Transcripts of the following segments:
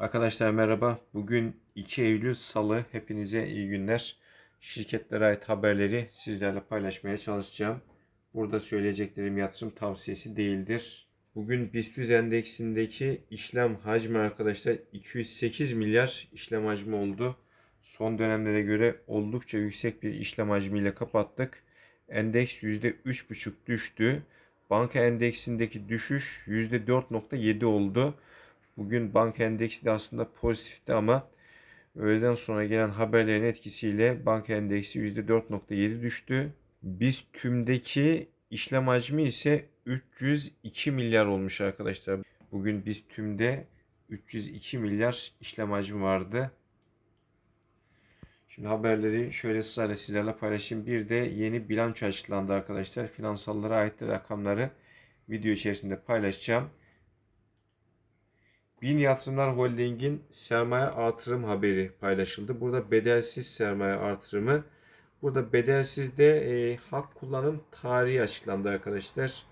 Arkadaşlar merhaba. Bugün 2 Eylül Salı. Hepinize iyi günler. Şirketlere ait haberleri sizlerle paylaşmaya çalışacağım. Burada söyleyeceklerim yatırım tavsiyesi değildir. Bugün BIST endeksindeki işlem hacmi arkadaşlar 208 milyar işlem hacmi oldu. Son dönemlere göre oldukça yüksek bir işlem hacmiyle kapattık. Endeks %3,5 düştü. Banka endeksindeki düşüş %4,7 oldu. Bugün banka endeksi de aslında pozitifti ama öğleden sonra gelen haberlerin etkisiyle banka endeksi %4.7 düştü. Biz tümdeki işlem hacmi ise 302 milyar olmuş arkadaşlar. Bugün biz tümde 302 milyar işlem hacmi vardı. Şimdi haberleri şöyle sırayla sizlerle paylaşayım. Bir de yeni bilanço açıklandı arkadaşlar. Finansallara ait rakamları video içerisinde paylaşacağım. Bin Yatırımlar Holding'in sermaye artırım haberi paylaşıldı. Burada bedelsiz sermaye artırımı. Burada bedelsizde e, hak kullanım tarihi açıklandı arkadaşlar.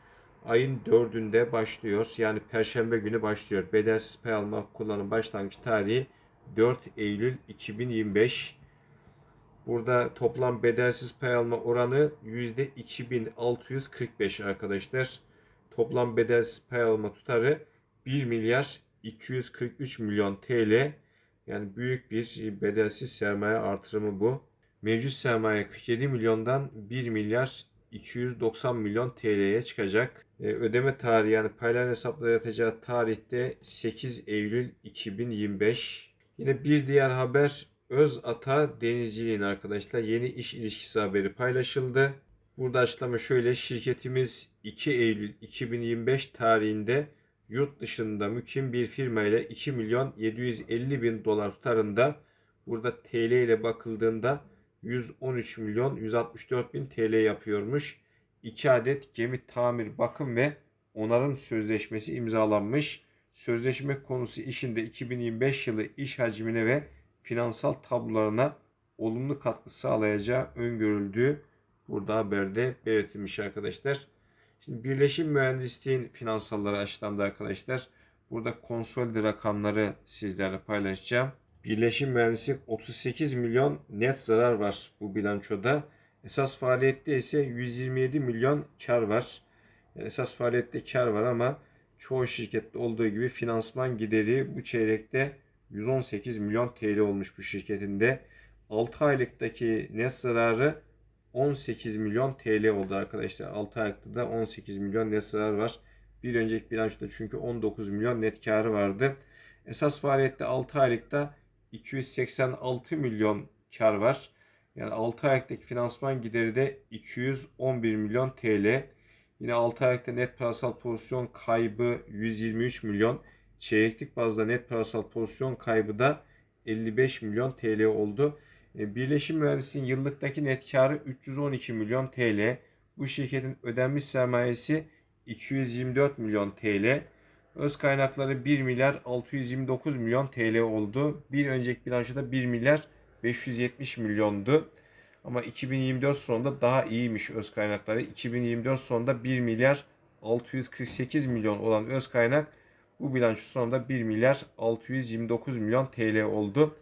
Ayın 4'ünde başlıyor. Yani Perşembe günü başlıyor. Bedelsiz pay alma hak kullanım başlangıç tarihi 4 Eylül 2025. Burada toplam bedelsiz pay alma oranı %2645 arkadaşlar. Toplam bedelsiz pay alma tutarı 1 milyar 243 milyon TL yani büyük bir bedelsiz sermaye artırımı bu. Mevcut sermaye 47 milyondan 1 milyar 290 milyon TL'ye çıkacak. Ee, ödeme tarihi yani payların hesaplara yatacağı tarihte 8 Eylül 2025. Yine bir diğer haber Öz Ata Denizciliğin arkadaşlar yeni iş ilişkisi haberi paylaşıldı. Burada açıklama şöyle şirketimiz 2 Eylül 2025 tarihinde yurt dışında mükim bir firma ile 2 milyon 750 bin dolar tutarında burada TL ile bakıldığında 113 milyon 164 bin TL yapıyormuş. 2 adet gemi tamir bakım ve onarım sözleşmesi imzalanmış. Sözleşme konusu işinde 2025 yılı iş hacmine ve finansal tablolarına olumlu katkı sağlayacağı öngörüldüğü burada haberde belirtilmiş arkadaşlar. Şimdi birleşim mühendisliğin finansalları açıklandı arkadaşlar. Burada konsolide rakamları sizlerle paylaşacağım. Birleşim mühendislik 38 milyon net zarar var bu bilançoda. Esas faaliyette ise 127 milyon kar var. Yani esas faaliyette kar var ama çoğu şirkette olduğu gibi finansman gideri bu çeyrekte 118 milyon TL olmuş bu şirketinde. 6 aylıktaki net zararı 18 milyon TL oldu arkadaşlar. 6 ayakta da 18 milyon net zarar var. Bir önceki bilançoda çünkü 19 milyon net karı vardı. Esas faaliyette 6 aylıkta 286 milyon kar var. Yani 6 ayaktaki finansman gideri de 211 milyon TL. Yine 6 ayakta net parasal pozisyon kaybı 123 milyon. Çeyreklik bazda net parasal pozisyon kaybı da 55 milyon TL oldu. E, Birleşim Mühendisliğin yıllıktaki net karı 312 milyon TL. Bu şirketin ödenmiş sermayesi 224 milyon TL. Öz kaynakları 1 milyar 629 milyon TL oldu. Bir önceki bilançoda 1 milyar 570 milyondu. Ama 2024 sonunda daha iyiymiş öz kaynakları. 2024 sonunda 1 milyar 648 milyon olan öz kaynak bu bilanço sonunda 1 milyar 629 milyon TL oldu.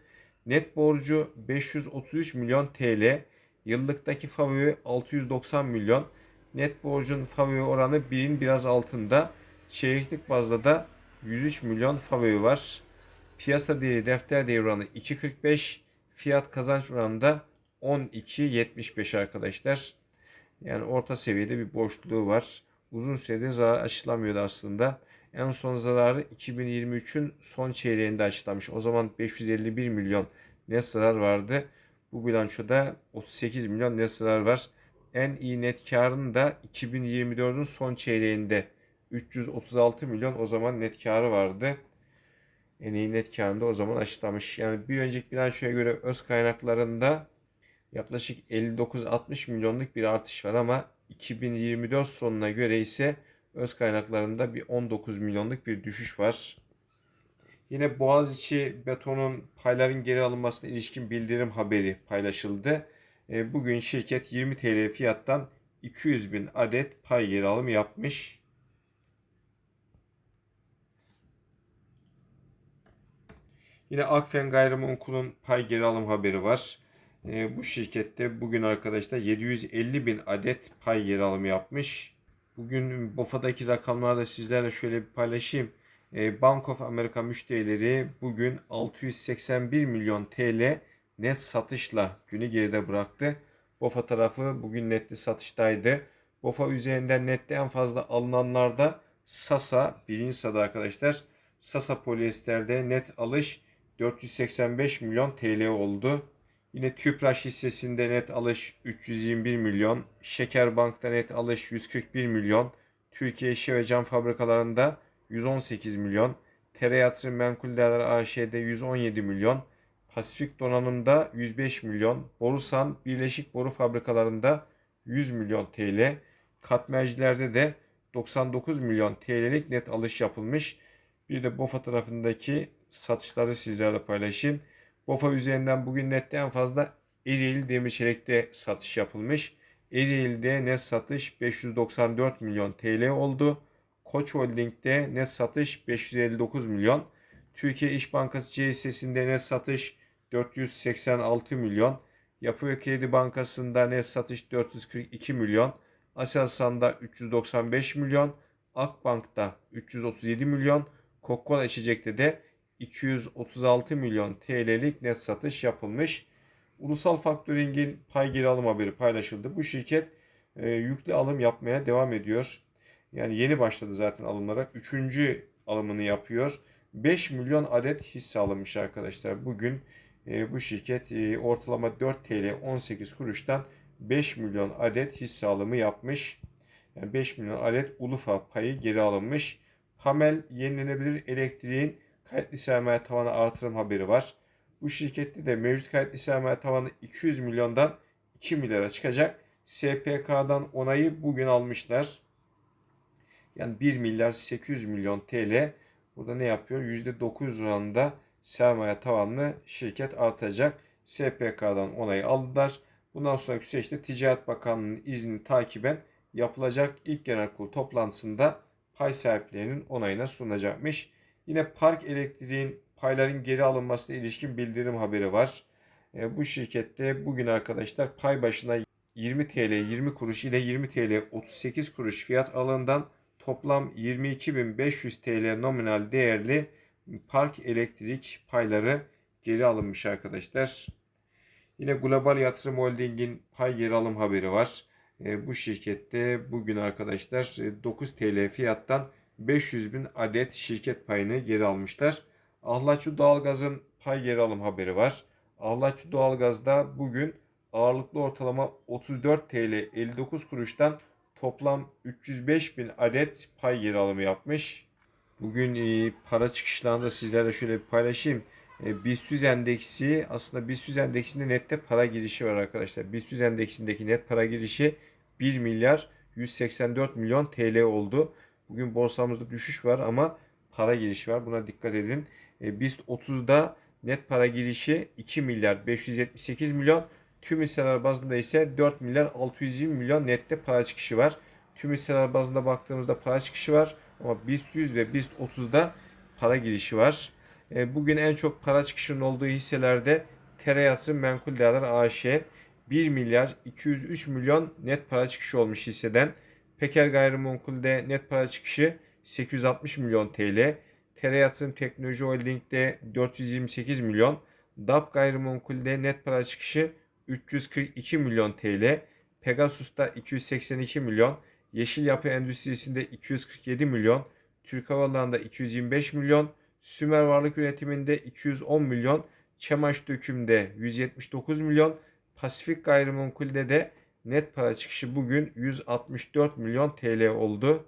Net borcu 533 milyon TL. Yıllıktaki favori 690 milyon. Net borcun favori oranı 1'in biraz altında. Çeyreklik bazda da 103 milyon favori var. Piyasa değeri defter değeri oranı 2.45. Fiyat kazanç oranı da 12.75 arkadaşlar. Yani orta seviyede bir boşluğu var. Uzun süredir zarar açıklamıyordu aslında. En son zararı 2023'ün son çeyreğinde açıklamış. O zaman 551 milyon net zarar vardı. Bu bilançoda 38 milyon net zarar var. En iyi net karın da 2024'ün son çeyreğinde 336 milyon o zaman net karı vardı. En iyi net karını da o zaman açıklamış. Yani bir önceki bilançoya göre öz kaynaklarında yaklaşık 59-60 milyonluk bir artış var ama 2024 sonuna göre ise öz kaynaklarında bir 19 milyonluk bir düşüş var. Yine Boğaziçi Beton'un payların geri alınmasına ilişkin bildirim haberi paylaşıldı. E, bugün şirket 20 TL fiyattan 200 bin adet pay geri alımı yapmış. Yine Akfen Gayrimenkul'un pay geri alım haberi var. E, bu şirkette bugün arkadaşlar 750 bin adet pay geri alımı yapmış. Bugün BOFA'daki rakamları da sizlerle şöyle bir paylaşayım. E, Bank of America müşterileri bugün 681 milyon TL net satışla günü geride bıraktı. BOFA tarafı bugün netli satıştaydı. BOFA üzerinden nette en fazla alınanlarda Sasa birinci sırada arkadaşlar. Sasa polyesterde net alış 485 milyon TL oldu. Yine Tüpraş hissesinde net alış 321 milyon. Şekerbank'ta net alış 141 milyon. Türkiye İşi ve Cam Fabrikalarında 118 milyon. Tere Yatırım Menkul Değerler AŞ'de 117 milyon. Pasifik Donanım'da 105 milyon. Borusan Birleşik Boru Fabrikalarında 100 milyon TL. Katmercilerde de 99 milyon TL'lik net alış yapılmış. Bir de BOFA tarafındaki satışları sizlerle paylaşayım. BOFA üzerinden bugün nette en fazla Ereğli Demir Çelik'te satış yapılmış. Ereğli'de net satış 594 milyon TL oldu. Koç Holding'de net satış 559 milyon. Türkiye İş Bankası C hissesinde net satış 486 milyon. Yapı ve Kredi Bankası'nda net satış 442 milyon. Aselsan'da 395 milyon. Akbank'ta 337 milyon. Coca-Cola içecekte de 236 milyon TL'lik net satış yapılmış. Ulusal Faktöring'in pay geri alım haberi paylaşıldı. Bu şirket e, yüklü alım yapmaya devam ediyor. Yani yeni başladı zaten alımlara. Üçüncü alımını yapıyor. 5 milyon adet hisse alınmış arkadaşlar. Bugün e, bu şirket e, ortalama 4 TL 18 kuruştan 5 milyon adet hisse alımı yapmış. Yani 5 milyon adet Ulufa payı geri alınmış. Pamel yenilenebilir elektriğin kayıtlı sermaye tavanı artırım haberi var. Bu şirkette de mevcut kayıtlı sermaye tavanı 200 milyondan 2 milyara çıkacak. SPK'dan onayı bugün almışlar. Yani 1 milyar 800 milyon TL. Burada ne yapıyor? %900 oranında sermaye tavanlı şirket artacak. SPK'dan onayı aldılar. Bundan sonraki süreçte Ticaret Bakanlığı'nın izni takiben yapılacak ilk genel kurul toplantısında pay sahiplerinin onayına sunulacakmış. Yine Park Elektriğin payların geri alınmasına ilişkin bildirim haberi var. E, bu şirkette bugün arkadaşlar pay başına 20 TL 20 kuruş ile 20 TL 38 kuruş fiyat alından toplam 22.500 TL nominal değerli park elektrik payları geri alınmış arkadaşlar. Yine Global Yatırım Holding'in pay geri alım haberi var. E, bu şirkette bugün arkadaşlar 9 TL fiyattan 500 bin adet şirket payını geri almışlar. Ahlaçu Doğalgaz'ın pay geri alım haberi var. Ahlaçu Doğalgaz'da bugün ağırlıklı ortalama 34 TL 59 kuruştan toplam 305 bin adet pay geri alımı yapmış. Bugün e, para çıkışlarını da sizlerle şöyle bir paylaşayım. E, BIST endeksi aslında BIST endeksinde nette para girişi var arkadaşlar. BIST endeksindeki net para girişi 1 milyar 184 milyon TL oldu. Bugün borsamızda düşüş var ama para girişi var. Buna dikkat edin. E, BIST 30'da net para girişi 2 milyar 578 milyon. Tüm hisseler bazında ise 4 milyar 620 milyon nette para çıkışı var. Tüm hisseler bazında baktığımızda para çıkışı var. Ama BIST 100 ve BIST 30'da para girişi var. E, bugün en çok para çıkışının olduğu hisselerde Tere Yatırım Menkul Değerler AŞ 1 milyar 203 milyon net para çıkışı olmuş hisseden. Peker Gayrimenkul'de net para çıkışı 860 milyon TL. Tere Yatırım Teknoloji Holding'de 428 milyon. DAP Gayrimenkul'de net para çıkışı 342 milyon TL. Pegasus'ta 282 milyon. Yeşil Yapı Endüstrisi'nde 247 milyon. Türk Hava Yolları'nda 225 milyon. Sümer Varlık Yönetimi'nde 210 milyon. Çemaş Döküm'de 179 milyon. Pasifik Gayrimenkul'de de net para çıkışı bugün 164 milyon TL oldu.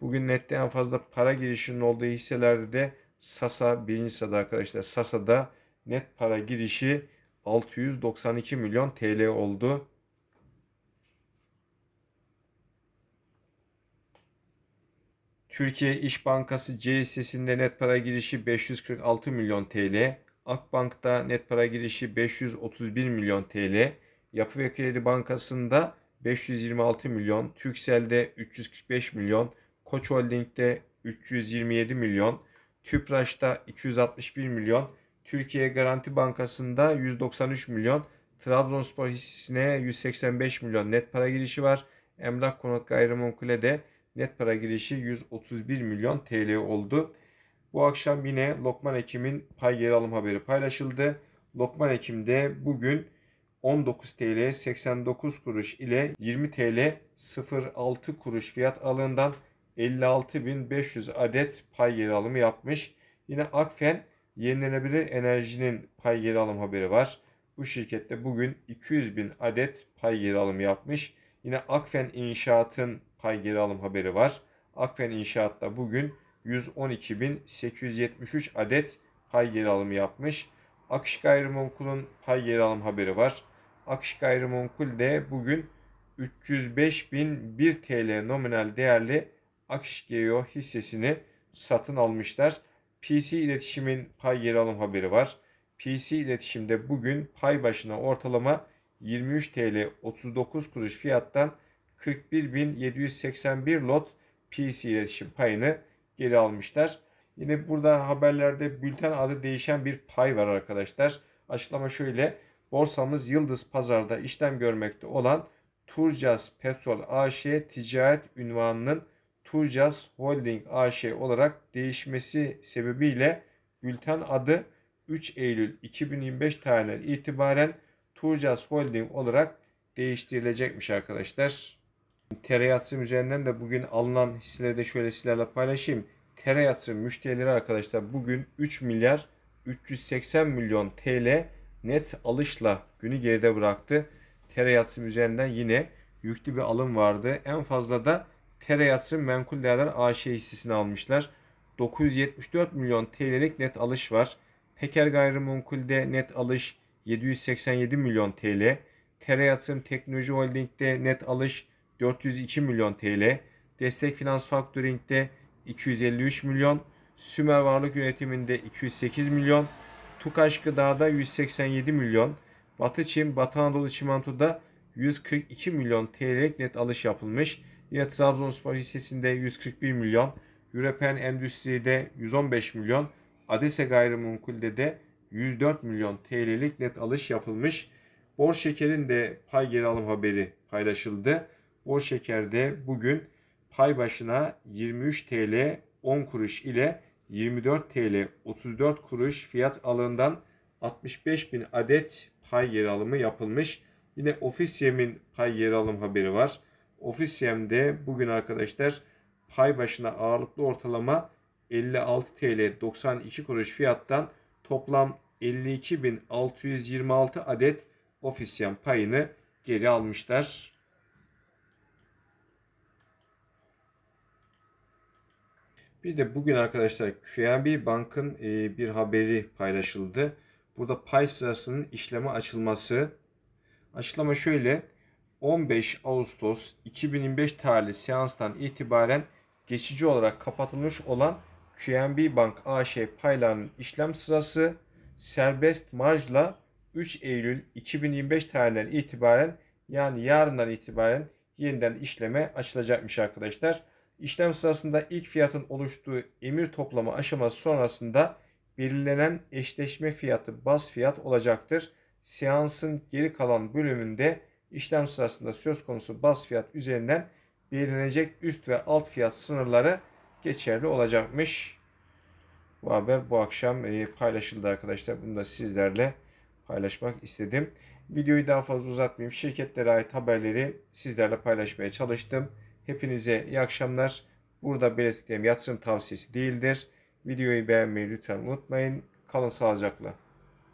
Bugün nette en fazla para girişinin olduğu hisselerde de Sasa birinci sırada arkadaşlar. Sasa'da net para girişi 692 milyon TL oldu. Türkiye İş Bankası C hissesinde net para girişi 546 milyon TL. Akbank'ta net para girişi 531 milyon TL. Yapı ve Kredi Bankası'nda 526 milyon. Türkcell'de 345 milyon. Koç Holding'de 327 milyon. Tüpraş'ta 261 milyon, Türkiye Garanti Bankası'nda 193 milyon, Trabzonspor hissesine 185 milyon net para girişi var. Emlak Konut Gayrimenkul'e net para girişi 131 milyon TL oldu. Bu akşam yine Lokman Ekim'in pay geri alım haberi paylaşıldı. Lokman Ekim'de bugün 19 TL 89 kuruş ile 20 TL 06 kuruş fiyat aralığından 56.500 adet pay geri alımı yapmış. Yine Akfen yenilenebilir enerjinin pay geri alım haberi var. Bu şirkette bugün 200 bin adet pay geri alımı yapmış. Yine Akfen İnşaat'ın pay geri alım haberi var. Akfen İnşaat'ta bugün 112.873 adet pay geri alımı yapmış. Akış Gayrimenkul'un pay geri alım haberi var. Akış Gayrimenkul de bugün 305.001 TL nominal değerli Akış Geo hissesini satın almışlar. PC iletişimin pay geri alım haberi var. PC iletişimde bugün pay başına ortalama 23 TL 39 kuruş fiyattan 41.781 lot PC iletişim payını geri almışlar. Yine burada haberlerde bülten adı değişen bir pay var arkadaşlar. Açıklama şöyle. Borsamız Yıldız Pazar'da işlem görmekte olan Turcas Petrol AŞ ticaret ünvanının Turcas Holding AŞ olarak değişmesi sebebiyle bülten adı 3 Eylül 2025 tarihinden itibaren Turcas Holding olarak değiştirilecekmiş arkadaşlar. Tere yatırım üzerinden de bugün alınan hisseleri de şöyle sizlerle paylaşayım. Tere yatırım müşterileri arkadaşlar bugün 3 milyar 380 milyon TL net alışla günü geride bıraktı. Tere yatırım üzerinden yine yüklü bir alım vardı. En fazla da Tere yatırım menkul değerler AŞ hissesini almışlar. 974 milyon TL'lik net alış var. Peker Gayrimenkul'de net alış 787 milyon TL. Tere Yatırım Teknoloji Holding'de net alış 402 milyon TL. Destek Finans Factoring'de 253 milyon. Sümer Varlık Yönetimi'nde 208 milyon. Tukaş Gıda'da 187 milyon. Batı Çin, Batı Anadolu Çimento'da 142 milyon TL'lik net alış yapılmış. Yine Trabzonspor hissesinde 141 milyon. European Endüstri'de 115 milyon. Adese Gayrimenkul'de de 104 milyon TL'lik net alış yapılmış. Bor Şeker'in de pay geri alım haberi paylaşıldı. Bor Şeker'de bugün pay başına 23 TL 10 kuruş ile 24 TL 34 kuruş fiyat alığından 65 bin adet pay geri alımı yapılmış. Yine Ofis Yem'in pay geri alım haberi var. Ofis Yem'de bugün arkadaşlar pay başına ağırlıklı ortalama 56 TL 92 kuruş fiyattan toplam 52.626 adet ofisyen payını geri almışlar. Bir de bugün arkadaşlar QNB Bank'ın e, bir haberi paylaşıldı. Burada pay sırasının işleme açılması. Açıklama şöyle. 15 Ağustos 2025 tarihli seanstan itibaren geçici olarak kapatılmış olan QNB Bank AŞ paylarının işlem sırası serbest marjla 3 Eylül 2025 tarihinden itibaren yani yarından itibaren yeniden işleme açılacakmış arkadaşlar. İşlem sırasında ilk fiyatın oluştuğu emir toplama aşaması sonrasında belirlenen eşleşme fiyatı bas fiyat olacaktır. Seansın geri kalan bölümünde işlem sırasında söz konusu bas fiyat üzerinden belirlenecek üst ve alt fiyat sınırları geçerli olacakmış. Bu haber bu akşam e, paylaşıldı arkadaşlar. Bunu da sizlerle paylaşmak istedim. Videoyu daha fazla uzatmayayım. Şirketlere ait haberleri sizlerle paylaşmaya çalıştım. Hepinize iyi akşamlar. Burada belirttiğim yatırım tavsiyesi değildir. Videoyu beğenmeyi lütfen unutmayın. Kalın sağlıcakla.